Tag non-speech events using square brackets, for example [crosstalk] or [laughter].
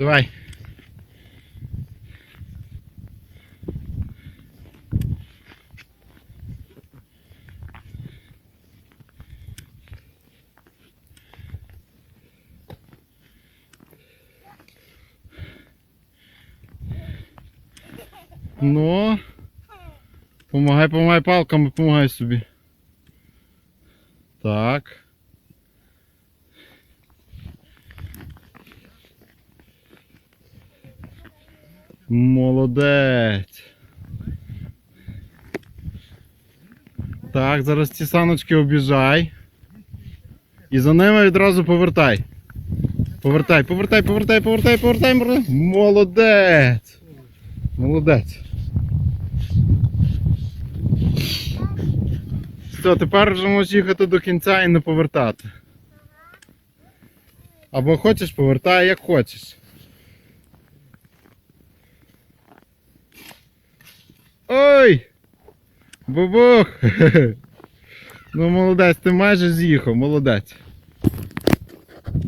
Давай. Ну, помагай, помагай палками, помагай собі. Так. Молодець. Так, зараз ці саночки обіжай. І за ними відразу повертай. Повертай, повертай, повертай, повертай, повертай, повертай. Молодець. Молодець. Все, тепер вже можеш їхати до кінця і не повертати. Або хочеш повертай, як хочеш. Ой! Бубух! [laughs] Ну молодець, ти майже з'їхав, молодець.